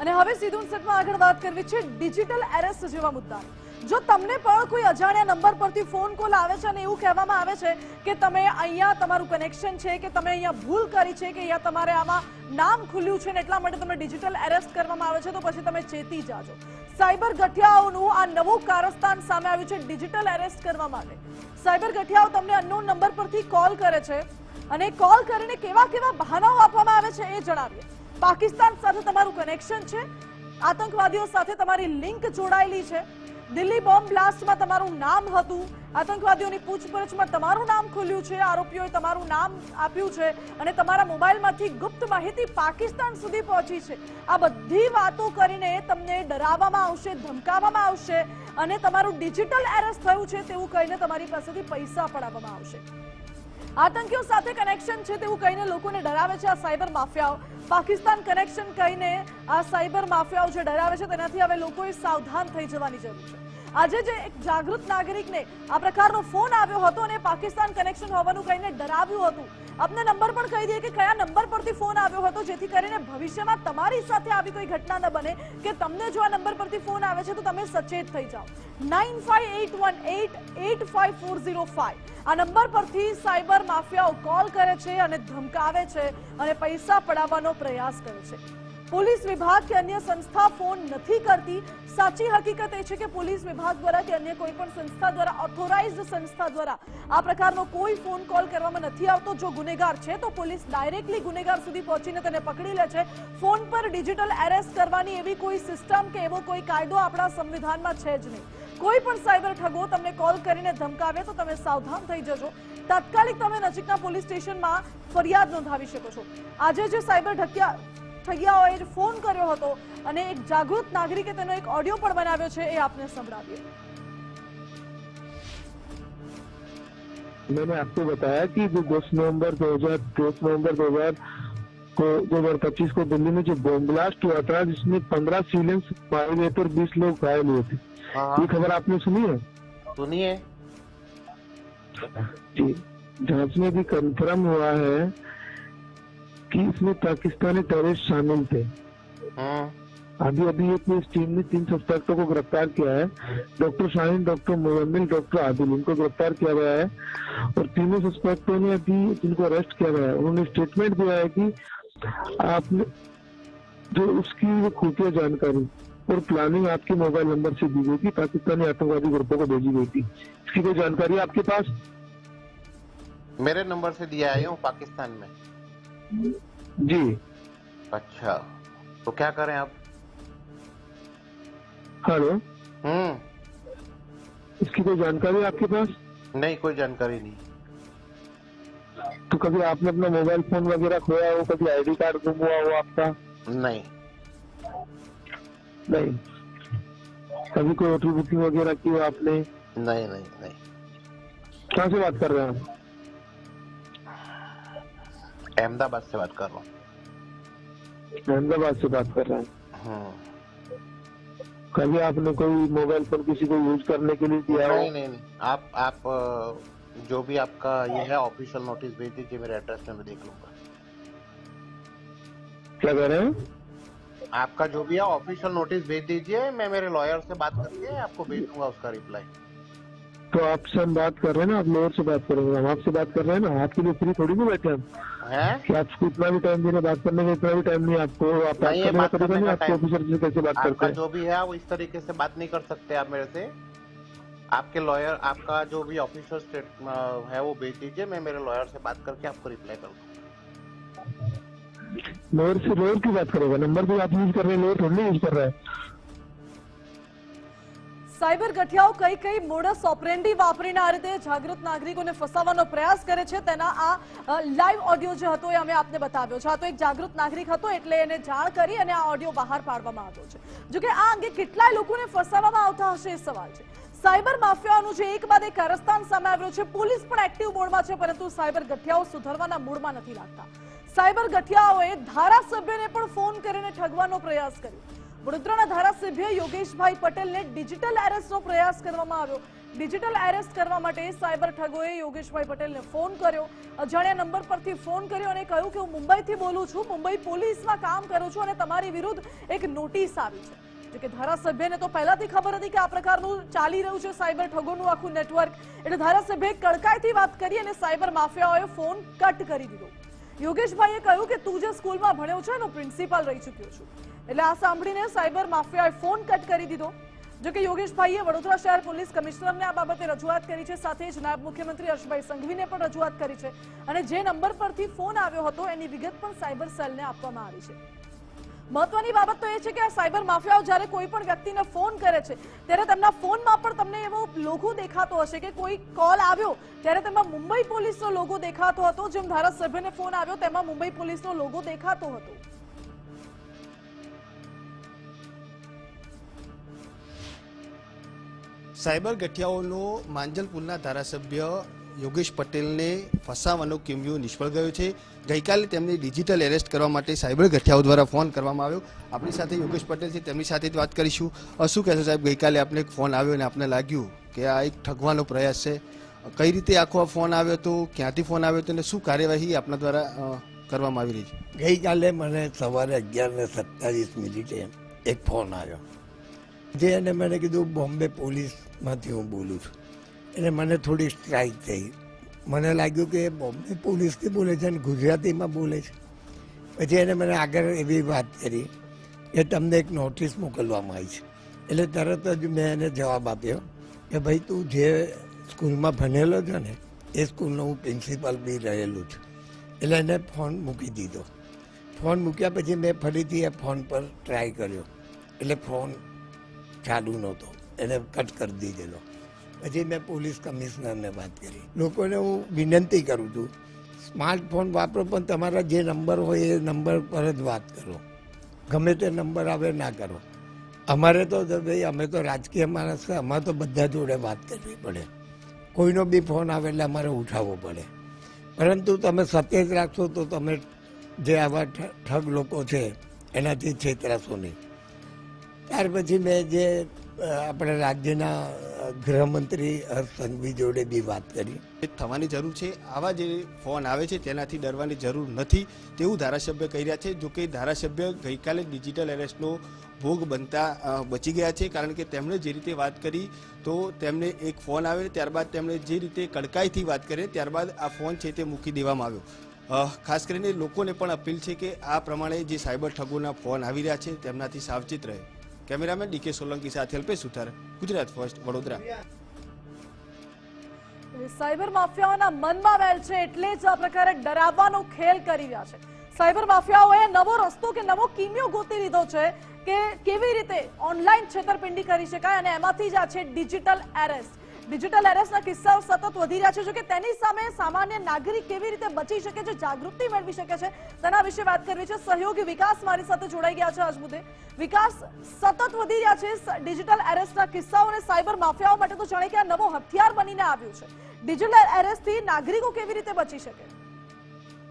અને હવે સીધું સેટમાં આગળ વાત કરવી છે ડિજિટલ એરેસ્ટ જેવા મુદ્દા. જો તમને પણ કોઈ અજાણ્યા નંબર પરથી ફોન કોલ આવે છે અને એવું કહેવામાં આવે છે કે તમે અહીંયા તમારું કનેક્શન છે કે તમે અહીંયા ભૂલ કરી છે કે અહીંયા તમારે આમાં નામ ખુલ્યું છે ને એટલા માટે તમને ડિજિટલ એરેસ્ટ કરવામાં આવે છે, તો પછી તમે ચેતી જાજો. સાયબર ગઠિયાઓનું આ નવું કારસ્તાન સામે આવ્યું છે ડિજિટલ એરેસ્ટ કરવા માટે. સાયબર ગઠિયાઓ તમને અનનોન નંબર પરથી કોલ કરે છે અને કોલ કરીને કેવા કેવા બહાનાઓ આપવામાં આવે છે એ જણાવીએ. પાકિસ્તાન સાથે તમારું કનેક્શન છે? આતંકવાદીઓ સાથે તમારી લિંક જોડાયેલી છે? દિલ્હી બોમ્બ બ્લાસ્ટમાં તમારું નામ હતું. આતંકવાદીઓની પૂછપરછમાં તમારું નામ ખુલ્યું છે. આરોપીઓએ તમારું નામ આપ્યું છે અને તમારા મોબાઈલમાંથી ગુપ્ત માહિતી પાકિસ્તાન સુધી પહોંચી છે. આ બધી વાતો કરીને તમને ડરાવવામાં આવશે, ધમકાવવામાં આવશે અને તમારું ડિજિટલ એરેસ્ટ થયું છે તેવું કહીને તમારી પાસેથી પૈસા પડાવવામાં આવશે. આતંકીઓ સાથે કનેક્શન છે તેવું કહીને લોકોને ડરાવે છે આ સાયબર માફિયાઓ. પાકિસ્તાન કનેક્શન કહીને આ સાયબર માફિયાઓ જે ડરાવે છે તેનાથી હવે લોકોએ સાવધાન થઈ જવાની જરૂર છે. આજે જે એક જાગૃત નાગરિકને આ પ્રકારનો ફોન આવ્યો હતો અને પાકિસ્તાન કનેક્શન હોવાનું કહીને ડરાવ્યું હતું આપને નંબર પણ કહી દઈએ કે કયા નંબર પરથી ફોન આવ્યો હતો જેથી કરીને ભવિષ્યમાં તમારી સાથે આવી કોઈ ઘટના ન બને કે તમને જો આ નંબર પરથી ફોન આવે છે તો તમે સચેત થઈ જાઓ nine five eight one eight eight five four zero five આ નંબર પરથી સાયબર માફિયાઓ કોલ કરે છે અને ધમકાવે છે અને પૈસા પડાવવાનો પ્રયાસ કરે છે પોલીસ વિભાગ કે અન્ય સંસ્થા ફોન નથી કરતી? સાચી હકીકત એ છે કે પોલીસ વિભાગ દ્વારા કે અન્ય કોઈ પણ સંસ્થા દ્વારા ઓથોરાઇઝડ સંસ્થા દ્વારા આ પ્રકારનો કોઈ ફોન કોલ કરવામાં નથી આવતો. જો ગુનેગાર છે તો પોલીસ ડાયરેક્ટલી ગુનેગાર સુધી પહોંચીને તેને પકડી લે છે. ફોન પર ડિજિટલ એરેસ્ટ કરવાની એવી કોઈ સિસ્ટમ કે એવો કોઈ કાયદો આપણા સંવિધાનમાં છે જ નહીં. કોઈ પણ સાયબર ઠગો તમને કોલ કરીને ધમકાવે તો તમે સાવધાન થઈ જજો. તાત્કાલિક તમે નજીકના પોલીસ સ્ટેશનમાં ફરિયાદ નોંધાવી શકો છો. આજે જે સાયબર ઠગિયા ઠગિયાઓએ જે ફોન કર્યો હતો અને એક જાગૃત નાગરિકે તેનો એક ઓડિયો પણ બનાવ્યો છે એ આપને સંભળાવીએ मैंने आपको बताया कि जो दस नवंबर दो हजार दस नवंबर दो हजार को दो हजार पच्चीस को दिल्ली में जो बॉम्ब ब्लास्ट हुआ था जिसमें पंद्रह सीलिंग्स मारे गए थे और बीस लोग घायल हुए थे हाँ ये खबर आपने सुनी है सुनिए जी जांच में भी कंफर्म हुआ है कि इसमें पाकिस्तानी टेररिस्ट शामिल थे। अभी अभी एक पुलिस टीम ने तीन सस्पेक्टों को गिरफ़्तार किया है। Doctor Shaheen doctor Muzammil doctor Adil इनको गिरफ़्तार किया गया है। और तीनों सस्पेक्टों ने अभी जिनको अरेस्ट किया गया है उन्होंने स्टेटमेंट दिया है कि आपने जो उसकी खुफिया जानकारी और प्लानिंग आपके मोबाइल नंबर से दी गई थी पाकिस्तानी आतंकवादी ग्रुपों को भेजी गई थी। इसकी कोई जानकारी आपके पास? मेरे नंबर से दिया है पाकिस्तान में। जी। अच्छा तो क्या करें आप? हेलो। हम्म। इसकी कोई जानकारी आपके पास? नहीं कोई जानकारी नहीं। तो कभी आपने अपना मोबाइल फ़ोन वगैरह खोया हो? कभी आईडी कार्ड गुम हुआ हो आपका? नहीं। नहीं। कभी कोई होटल बुकिंग वगैरह की हो आपने? नहीं नहीं नहीं। कहाँ से बात कर रहे हैं? अहमदाबाद से बात कर रहा हूँ। अहमदाबाद से बात कर रहे हैं। हम्म कभी आपने कोई मोबाइल फ़ोन किसी को यूज़ करने के लिए दिया नहीं नहीं नहीं। आप आप जो भी आपका ये है ऑफिशियल नोटिस भेज दीजिए मेरे एड्रेस में मैं देख लूँगा। क्या कह रहे हैं? आपका जो भी है ऑफिशियल नोटिस भेज दीजिए मैं मेरे लॉयर से बात करके आपको भेज दूँगा उसका रिप्लाई तो आपसे हम बात कर रहे हैं ना आप लोअर से बात करेंगे हम आपसे बात कर रहे हैं ना आपके लिए फ्री थोड़ी नहीं बैठे हम। कि आपको इतना भी टाइम देना बात करने का इतना भी टाइम नहीं है आपको आप बात करने का तरीका नहीं आपके ऑफिसर से कैसे बात करते हैं? जो भी है वो इस तरीके से बात नहीं कर सकते आप मेरे से। आपके लॉयर आपका जो भी ऑफिशियल स्टेट है वो भेज दीजिए मैं मेरे लॉयर से बात करके आपको रिप्लाई कर दूँगा। लोअर से लोअर की बात करेगा? नंबर भी आप यूज़ कर रहे हैं लोअर थोड़ी यूज़ कर रहा है। સાયબર ગઠિયાઓ કઈ કઈ મોડસ ઓપરેન્ડી વાપરીને આ રીતે જાગૃત નાગરિકોને ફસાવવાનો પ્રયાસ કરે છે, તેના આ લાઈવ ઓડિયો જે હતો એ અમે આપને બતાવ્યો છે. આ તો એક જાગૃત નાગરિક હતો એટલે એને જાણ કરી અને આ ઓડિયો બહાર પાડવામાં આવ્યો છે. જોકે આ અંગે કેટલાય લોકોને ફસાવવામાં આવતા હશે એ સવાલ છે. સાયબર માફિયાઓનું જે એક બાદ એક કારસ્તાન સામે આવ્યો છે, પોલીસ પણ એક્ટિવ મોડમાં છે, પરંતુ સાયબર ગઠિયાઓ સુધરવાના મૂડમાં નથી લાગતા. સાયબર ગઠિયાઓએ ધારાસભ્યને પણ ફોન કરીને ઠગવાનો પ્રયાસ કર્યો. વડોદરાના ધારાસભ્ય યોગેશભાઈ પટેલને ડિજિટલ એરેસ્ટનો પ્રયાસ કરવામાં આવ્યો. ડિજિટલ એરેસ્ટ કરવા માટે સાયબર ઠગોએ યોગેશભાઈ પટેલને ફોન કર્યો. અજાણ્યા નંબર પરથી ફોન કર્યો અને કહ્યું કે હું મુંબઈથી બોલું છું, મુંબઈ પોલીસમાં કામ કરું છું અને તમારી વિરુદ્ધ એક નોટિસ આવી છે. જોકે ધારાસભ્યને તો પહેલાથી ખબર હતી કે આ પ્રકારનું ચાલી રહ્યું છે સાયબર ઠગોનું આખું નેટવર્ક. એટલે ધારાસભ્યએ કડકાઈથી વાત કરી અને સાયબર માફિયાઓએ ફોન કટ કરી દીધો. યોગેશભાઈએ કહ્યું કે તું જે સ્કૂલમાં ભણ્યો છે, એનો પ્રિન્સિપાલ રહી ચૂક્યો છું. એટલે આ સાંભળીને સાયબર માફિયાએ ફોન કટ કરી દીધો. જો કે યોગેશભાઈએ વડોદરા શહેર પોલીસ કમિશનરને આ બાબતે રજૂઆત કરી છે. સાથે જ નાયબ મુખ્યમંત્રી હર્ષભાઈ સંઘવીને પણ રજૂઆત કરી છે. અને જે નંબર પરથી ફોન આવ્યો હતો, એની વિગત પણ સાયબર સેલને આપવામાં આવી છે. મહત્વની બાબત તો એ છે કે આ સાયબર માફિયાઓ જ્યારે કોઈ પણ વ્યક્તિને ફોન કરે છે, ત્યારે તેમના ફોનમાં પણ તમને એવો લોગો દેખાતો હશે કે કોઈ કોલ આવ્યો, ત્યારે તેમાં મુંબઈ પોલીસનો લોગો દેખાતો હતો, જેમ ધારાસભ્યને ફોન આવ્યો, તેમાં મુંબઈ પોલીસનો લોગો દેખાતો હતો. સાયબર ગઠિયાઓનો માંજલપુરના ધારાસભ્ય યોગેશ પટેલને ફસાવાનો કિમ્યો નિષ્ફળ ગયો છે. ગઈકાલે તેમને ડિજિટલ એરેસ્ટ કરવા માટે સાયબર ગઠિયાઓ દ્વારા ફોન કરવામાં આવ્યો. આપણી સાથે યોગેશ પટેલ છે, તેમની સાથે જ વાત કરીશું. શું કહેશો સાહેબ, ગઈકાલે આપને એક ફોન આવ્યો અને આપને લાગ્યું કે આ એક ઠગવાનો પ્રયાસ છે. કઈ રીતે આખો આ ફોન આવ્યો હતો ક્યાંથી ફોન આવ્યો હતો અને શું કાર્યવાહી આપના દ્વારા કરવામાં આવી રહી છે? ગઈકાલે મને સવારે અગિયાર ને સત્તાવીસ મિનિટે એક ફોન આવ્યો. જે એને મને કીધું, બોમ્બે પોલીસમાંથી હું બોલું છું. એટલે મને થોડી સ્ટ્રાઇક થઈ. મને લાગ્યું કે બોમ્બે પોલીસથી બોલે છે અને ગુજરાતીમાં બોલે છે. પછી એને મને આગળ એવી વાત કરી કે તમને એક નોટિસ મોકલવામાં આવી છે. એટલે તરત જ મેં એને જવાબ આપ્યો કે ભાઈ તું જે સ્કૂલમાં ભણેલો છે ને, એ સ્કૂલનો હું પ્રિન્સિપાલ બી રહેલું છું. એટલે એને ફોન મૂકી દીધો. ફોન મૂક્યા પછી મેં ફરીથી એ ફોન પર ટ્રાય કર્યો. એટલે ફોન ચાલુ નહોતો. એને કટ કરી દીધેલો. પછી મેં પોલીસ કમિશનરને વાત કરી. લોકોને હું વિનંતી કરું છું, સ્માર્ટફોન વાપરો, પણ તમારા જે નંબર હોય એ નંબર પર જ વાત કરો. ગમે તે નંબર આવે ના કરો. અમારે તો ભાઈ, અમે તો રાજકીય માણસ છે, અમારે તો બધા જોડે વાત કરવી પડે. કોઈનો બી ફોન આવે એટલે અમારે ઉઠાવવો પડે. પરંતુ તમે સત્ય જ રાખશો તો તમે જે આવા ઠગ લોકો છે, એનાથી છેતરાશો નહીં. ત્યાર પછી મેં જે આપણા રાજ્યના ગૃહમંત્રી હર્ષ સંઘવી જોડે બી વાત કરી. થવાની જરૂર છે. આવા જે ફોન આવે છે તેનાથી ડરવાની જરૂર નથી. તેવું ધારાસભ્ય કહી રહ્યા છે. જો કે ધારાસભ્ય ગઈકાલે ડિજિટલ એરેસ્ટનો ભોગ બનતા બચી ગયા છે. કારણ કે તેમણે જે રીતે વાત કરી, તો તેમને એક ફોન આવે, ત્યારબાદ તેમણે જે રીતે કડકાઈથી વાત કરી, ત્યારબાદ આ ફોન છે તે મૂકી દેવામાં આવ્યો. ખાસ કરીને લોકોને પણ અપીલ છે કે આ પ્રમાણે જે સાયબર ઠગોના ફોન આવી રહ્યા છે, તેમનાથી સાવચેત રહે. કેમેરામેન ડીકે સોલંકી સાથે અલ્પેશ સુથાર ગુજરાત ફર્સ્ટ, વડોદરા. સાયબર માફિયાઓના મનમાં વેલ છે એટલે જ આ પ્રકારે ડરાવવાનો ખેલ કરી રહ્યા છે. સાયબર માફિયાઓએ નવો રસ્તો કે નવો કિમિયો ગોતી લીધો છે કે કેવી રીતે ઓનલાઈન છેતરપિંડી કરી શકાય અને એમાંથી જ આ છે ડિજિટલ એરેસ્ટ. ડિજિટલ એરેસ્ટના કિસ્સાઓ સતત વધી રહ્યા છે. જો કે તેની સામે સામાન્ય નાગરિક કેવી રીતે બચી શકે છે, જાગૃતિ મેળવી શકે છે, તેના વિશે વાત કરવી છે. સહયોગી વિકાસ મારી સાથે જોડાઈ ગયા છે આજ મુદ્દે. વિકાસ સતત વધી રહ્યા છે. ડિજિટલ એરેસ્ટના કિસ્સાઓ અને સાયબર માફિયાઓ માટે તો જાણે કે આ નવો હથિયાર બનીને આવ્યું છે. ડિજિટલ એરેસ્ટથી નાગરિકો કેવી રીતે બચી શકે?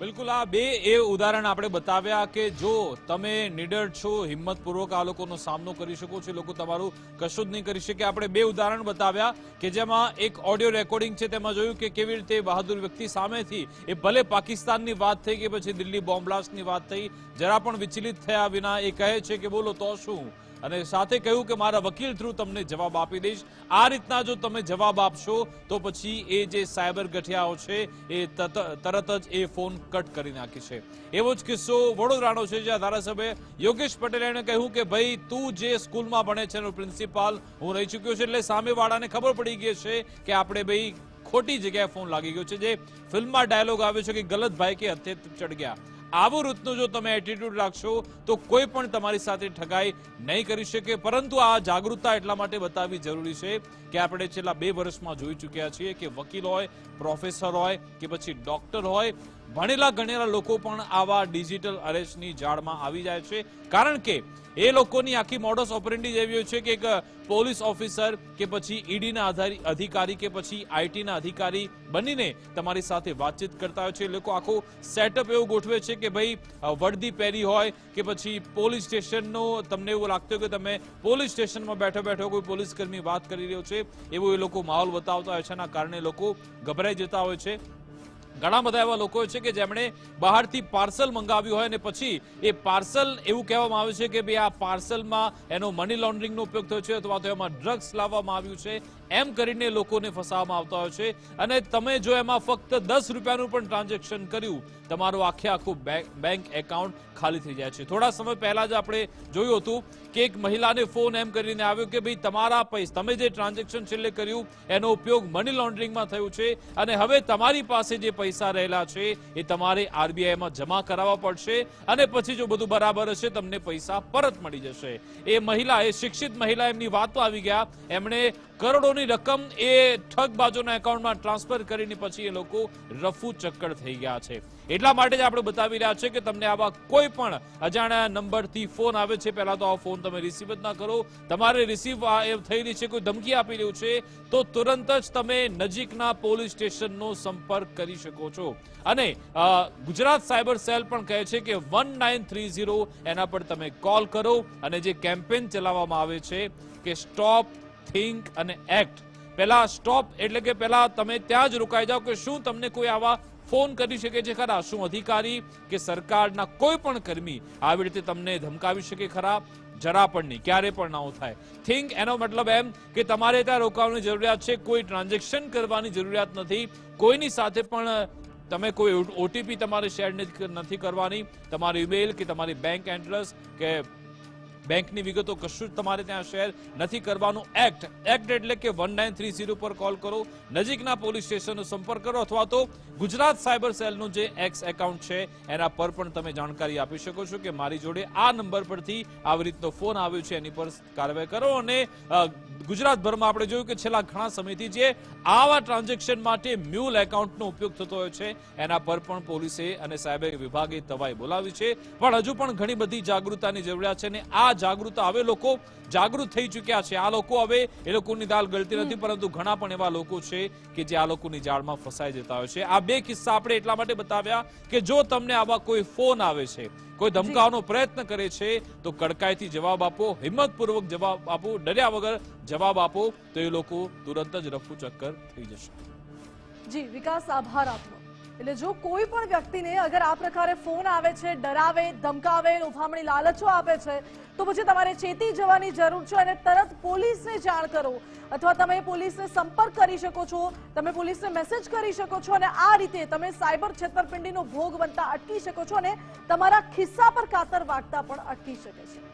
બિલકુલ, આ બે એ ઉદાહરણ આપણે બતાવ્યા કે જો તમે નિડર છો, હિંમતપૂર્વક આ લોકોનો સામનો કરી શકો છો લોકો તમારું કશું જ નહીં કરી શકે. આપણે બે ઉદાહરણ બતાવ્યા કે જેમાં એક ઓડિયો રેકોર્ડિંગ છે, તેમાં જોયું કે કેવી રીતે બહાદુર વ્યક્તિ સામેથી એ ભલે પાકિસ્તાનની વાત થઈ કે પછી દિલ્હી બોમ્બ બ્લાસ્ટની વાત થઈ, જરા પણ વિચલિત થયા વિના એ કહે છે કે બોલો તો શું? અને સાથે કહ્યું કે મારા વકીલ થ્રુ તમને જવાબ આપી દઈશ. આ રીતના જો તમે જવાબ આપશો, તો પછી એ જે સાયબર ગઠિયાઓ છે, એ તરત જ એ ફોન કટ કરી નાખે છે. એવો જ કિસ્સો વડોદરાનો છે, જ્યાં ધારાસભ્ય યોગેશ પટેલે એને કહ્યું કે, ભાઈ, તું જે સ્કૂલમાં ભણે છે એનો પ્રિન્સિપાલ, હું રહી ચૂક્યો છું. એટલે સામેવાળાને ખબર પડી ગઈ છે કે આપણે ભાઈ ખોટી જગ્યાએ ફોન લાગી ગયો છે. જે ફિલ્મમાં ડાયલોગ આવ્યો છે કે ગલત ભાઈ કે હથે ચડ ગયા. આવું રીતનું જો તમે એટીટ્યુડ રાખશો, તો કોઈ પણ તમારી સાથે ઠગાઈ નહીં કરી શકે. પરંતુ આ જાગૃતતા એટલા માટે બતાવવી જરૂરી છે કે આપણે છેલ્લા બે વર્ષમાં જોઈ ચૂક્યા છીએ કે વકીલ હોય પ્રોફેસર હોય કે પછી ડોક્ટર હોય ભણેલા ગણેલા લોકો પણ આવા ડિજિટલ અરેસ્ટની જાળમાં આવી જાય છે. કારણ કે એ લોકોની આખી મોડસ ઓપરેન્ડી એવી હોય છે કે એક પોલીસ ઓફિસર કે પછી ઈડીના અધિકારી કે પછી આઈટીના અધિકારી બનીને તમારી સાથે વાતચીત કરતા હોય છે. એ લોકો આખું સેટઅપ એવું ગોઠવે છે કે ભાઈ વર્દી પહેરી હોય કે પછી પોલીસ સ્ટેશનનો તમને એવું લાગતું કે તમે પોલીસ સ્ટેશનમાં બેઠો બેઠો કોઈ પોલીસકર્મી વાત કરી રહ્યો છે, એવો એ લોકો માહોલ બતાવતા હોય છે. એના કારણે લોકો ગભરાઈ જતા હોય છે. ઘણા બધા એવા લોકો છે કે જેમણે બહારથી પાર્સલ મંગાવ્યું હોય અને પછી એ પાર્સલ એવું કહેવામાં આવે છે કે ભાઈ આ પાર્સલમાં એનો મની લોન્ડરિંગનો ઉપયોગ થયો છે અથવા તો એમાં ડ્રગ્સ લાવવામાં આવ્યું છે, એમ કરીને લોકોને ફસાવવામાં આવતા હોય છે. અને તમે જો એમાં ફક્ત દસ રૂપિયાનું પણ ટ્રાન્ઝેક્શન કર્યું, તમારું આખે આખું બેંક- એકાઉન્ટ ખાલી થઈ જાય છે. થોડા સમય પહેલા જ આપણે જોયું હતું કે એક મહિલાને ફોન એમ કરીને આવ્યો કે ભાઈ તમારા પૈસા, તમે જે ટ્રાન્ઝેક્શન છેલ્લે કર્યું, એનો ઉપયોગ મની લોન્ડરિંગમાં થયું છે અને હવે તમારી પાસે જે પૈસા રહેલા છે, એ તમારે આરબીઆઈમાં જમા કરાવવા પડશે અને પછી જો બધું બરાબર હશે, તમને પૈસા પરત મળી જશે. એ મહિલા, એ શિક્ષિત મહિલા એમની વાતો આવી ગયા. એમણે કરોડોની રકમ એ ઠગબાજોના એકાઉન્ટમાં ટ્રાન્સફર કરીને પછી એ લોકો રફુ ચક્કર થઈ ગયા છે. એટલા માટે જ આપણે બતાવી રહ્યા છે કે તમને આવા કોઈ પણ અજાણ્યા નંબરથી ફોન આવે છે. પહેલા તો આ ફોન તમે રિસીવ જ ના કરો. તમારે રિસીવ થઈ રહી છે, કોઈ ધમકી આપી રહ્યું છે, તો તુરંત જ તમે નજીકના પોલીસ સ્ટેશનનો સંપર્ક કરી શકો છો. અને ગુજરાત સાયબર સેલ પણ કહે છે કે વન એના પર તમે કોલ કરો અને જે કેમ્પેન ચલાવવામાં આવે છે કે સ્ટોપ, થિંક અને એક્ટ. પહેલા સ્ટોપ એટલે કે પહેલા તમે ત્યાં જ રોકાઈ જાઓ કે શું તમને કોઈ આવા ફોન કરી શકે છે ખરા. શું અધિકારી કે સરકારના કોઈ પણ કર્મી આવી રીતે તમને ધમકાવી શકે ખરા? જરા પણ નહીં, ક્યારે પણ ના થાય. થિંક એનો મતલબ એમ કે તમારે ત્યાં રોકાવાની જરૂરિયાત છે, કોઈ ટ્રાન્ઝેક્શન કરવાની જરૂરિયાત નથી. કોઈની સાથે પણ તમે કોઈ ઓટીપી તમારે શેર નથી કરવાની. તમારી ઈમેલ કે તમારી બેંક એડ્રેસ કે બેંકની વિગતો કશું જ તમારે ત્યાં શેર નથી કરવાનું. એક્ટ એક્ટ એટલે કે વન નાઇન થ્રી ઝીરો પર કોલ કરો. નજીકના પોલીસ સ્ટેશનનો સંપર્ક કરો અથવા તો ગુજરાત સાયબર સેલનું જે એક્સ એકાઉન્ટ છે, એના પર પણ તમે જાણકારી આપી શકો છો કે મારી જોડે આ નંબર પરથી આવી રીતનો ફોન આવ્યો છે. એની પર કાર્યવાહી કરો અને ગુજરાતભરમાં આપણે જોયું કે છેલ્લા ઘણા સમયથી જે આવા ટ્રાન્ઝેક્શન માટે મ્યુલ એકાઉન્ટનો ઉપયોગ થતો હોય છે, એના પર પણ પોલીસે અને સાયબર વિભાગે તવાઈ બોલાવી છે. પણ હજુ પણ ઘણી બધી જાગૃતતાની જરૂરિયાત છે અને આ જાગૃતતા હવે લોકો જાગૃત થઈ ચૂક્યા છે. આ લોકો હવે એ લોકોની દાલ ગળતી નથી પરંતુ ઘણા પણ એવા લોકો છે કે જે આ લોકોની જાળમાં ફસાઈ જતા હોય છે. આ બે કિસ્સા આપણે એટલા માટે બતાવ્યા કે જો તમને આવા કોઈ ફોન આવે છે કોઈ ધમકાવાનો પ્રયત્ન કરે છે તો કડકાઈથી જવાબ આપો હિંમતપૂર્વક જવાબ આપો ડર્યા વગર જવાબ આપો તો એ લોકો તુરંત જ રફુ ચક્કર થઈ જશે. જી વિકાસ આભાર આપનો. એટલે જો કોઈ પણ વ્યક્તિને અગર આ પ્રકારે ફોન આવે છે, ડરાવે, ધમકાવે લોભામણી લાલચો આપે છે, તો પછી તમારે ચેતી જવાની જરૂર છે અને તરત પોલીસને જાણ કરો. અથવા તમે પોલીસને સંપર્ક કરી શકો છો, તમે પોલીસને મેસેજ કરી શકો છો અને આ રીતે તમે સાયબર છેતરપિંડીનો ભોગ બનતા અટકી શકો છો અને તમારા ખિસ્સા પર કાતર વાગતા પણ અટકી શકે છે.